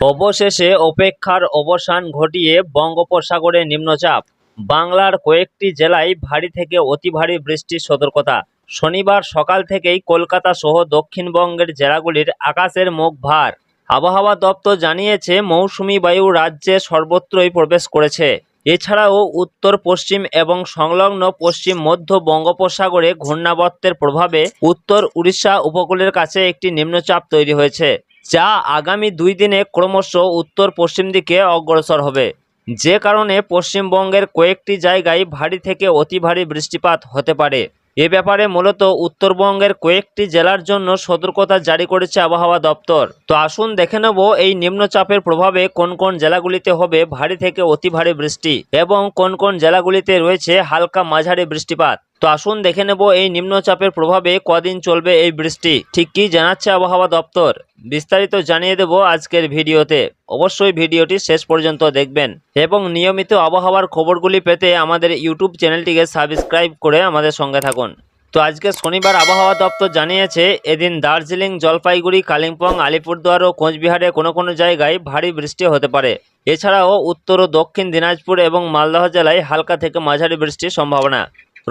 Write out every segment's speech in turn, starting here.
অবশেষে অপেক্ষার অবসান ঘটিয়ে বঙ্গোপসাগরে নিম্নচাপ। বাংলার কয়েকটি জেলায় ভারী থেকে অতি ভারী বৃষ্টির সতর্কতা। শনিবার সকাল থেকেই কলকাতা সহ দক্ষিণবঙ্গের জেলাগুলির আকাশের মুখ ভার। আবহাওয়া দপ্তর জানিয়েছে, মৌসুমি বায়ু রাজ্যে সর্বত্রই প্রবেশ করেছে। এছাড়াও উত্তর, পশ্চিম এবং সংলগ্ন পশ্চিম মধ্য বঙ্গোপসাগরে ঘূর্ণাবর্তের প্রভাবে উত্তর উড়িষ্যা উপকূলের কাছে একটি নিম্নচাপ তৈরি হয়েছে। যা আগামী দুই দিনে ক্রমশ উত্তর পশ্চিম দিকে অগ্রসর হবে। যে কারণে পশ্চিমবঙ্গের কয়েকটি জায়গায় ভারী থেকে অতি ভারী বৃষ্টিপাত হতে পারে। এ ব্যাপারে মূলত উত্তরবঙ্গের কয়েকটি জেলার জন্য সতর্কতা জারি করেছে আবহাওয়া দপ্তর। তো আসুন দেখে নেব এই নিম্নচাপের প্রভাবে কোন কোন জেলাগুলিতে হবে ভারী থেকে অতি ভারী বৃষ্টি এবং কোন কোন জেলাগুলিতে রয়েছে হালকা মাঝারি বৃষ্টিপাত। তো আসুন দেখে নেব এই নিম্নচাপের প্রভাবে কদিন চলবে এই বৃষ্টি। ঠিক কি জানাচ্ছে আবহাওয়া দপ্তর? বিস্তারিত জানিয়ে দেব আজকের ভিডিওতে। অবশ্যই ভিডিওটি শেষ পর্যন্ত দেখবেন। এবং নিয়মিত আবহাওয়ার খবরগুলি পেতে আমাদের ইউটিউব চ্যানেলটিকে সাবস্ক্রাইব করে আমাদের সঙ্গে থাকুন। তো আজকে শনিবার আবহাওয়া দপ্তর জানিয়েছে, এদিন দার্জিলিং, জলপাইগুড়ি, কালিম্পং, আলিপুরদুয়ার ও কোচবিহারে কোনো কোনো জায়গায় ভারী বৃষ্টি হতে পারে। এছাড়াও উত্তর ও দক্ষিণ দিনাজপুর এবং মালদহ জেলায় হালকা থেকে মাঝারি বৃষ্টির সম্ভাবনা।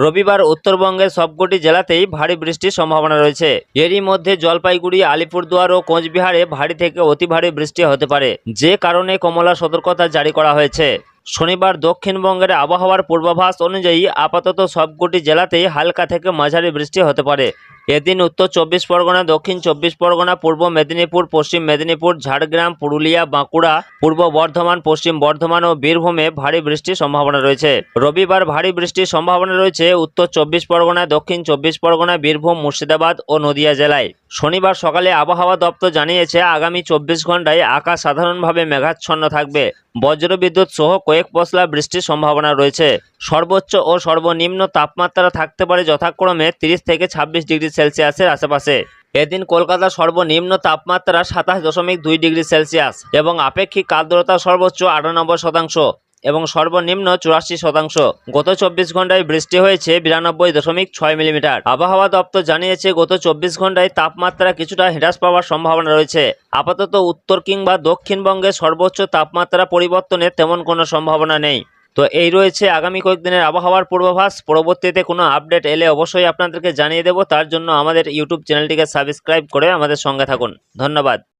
রবিবার উত্তরবঙ্গের সবকটি জেলাতেই ভারী বৃষ্টির সম্ভাবনা রয়েছে। এরই মধ্যে জলপাইগুড়ি, আলিপুরদুয়ার ও কোচবিহারে ভারী থেকে অতি ভারী বৃষ্টি হতে পারে, যে কারণে কমলা সতর্কতা জারি করা হয়েছে। শনিবার দক্ষিণবঙ্গের আবহাওয়ার পূর্বাভাস অনুযায়ী আপাতত সবকটি জেলাতেই হালকা থেকে মাঝারি বৃষ্টি হতে পারে। এদিন উত্তর চব্বিশ পরগনা, দক্ষিণ চব্বিশ পরগনা, পূর্ব মেদিনীপুর, পশ্চিম মেদিনীপুর, ঝাড়গ্রাম, পুরুলিয়া, বাঁকুড়া, পূর্ব বর্ধমান, পশ্চিম বর্ধমান ও বীরভূমে ভারী বৃষ্টির সম্ভাবনা রয়েছে। রবিবার ভারী বৃষ্টির সম্ভাবনা রয়েছে উত্তর চব্বিশ পরগনা, দক্ষিণ চব্বিশ পরগনা, বীরভূম, মুর্শিদাবাদ ও নদিয়া জেলায়। শনিবার সকালে আবহাওয়া দপ্তর জানিয়েছে, আগামী চব্বিশ ঘন্টায় আকাশ সাধারণভাবে মেঘাচ্ছন্ন থাকবে। বজ্রবিদ্যুৎ সহ কয়েক পশলা বৃষ্টির সম্ভাবনা রয়েছে। সর্বোচ্চ ও সর্বনিম্ন তাপমাত্রা থাকতে পারে যথাক্রমে তিরিশ থেকে ছাব্বিশ ডিগ্রি সেলসিয়াসের আশেপাশে। এদিন কলকাতা সর্বনিম্ন তাপমাত্রা সাতাশ দশমিক দুই ডিগ্রি সেলসিয়াস এবং আপেক্ষিক আর্দ্রতা সর্বোচ্চ আটানব্বই শতাংশ এবং সর্বনিম্ন চুরাশি শতাংশ। গত চব্বিশ ঘন্টায় বৃষ্টি হয়েছে বিরানব্বই দশমিক ছয় মিলিমিটার। আবহাওয়া দপ্তর জানিয়েছে, গত চব্বিশ ঘন্টায় তাপমাত্রা কিছুটা হ্রাস পাওয়ার সম্ভাবনা রয়েছে। আপাতত উত্তর কিংবা দক্ষিণবঙ্গে সর্বোচ্চ তাপমাত্রা পরিবর্তনের তেমন কোনো সম্ভাবনা নেই। তো এই রয়েছে আগামী কয়েকদিনের আবহাওয়ার পূর্বাভাস। পরবর্তীতে কোনো আপডেট এলে অবশ্যই আপনাদেরকে জানিয়ে দেব। তার জন্য আমাদের ইউটিউব চ্যানেলটিকে সাবস্ক্রাইব করে আমাদের সঙ্গে থাকুন। ধন্যবাদ।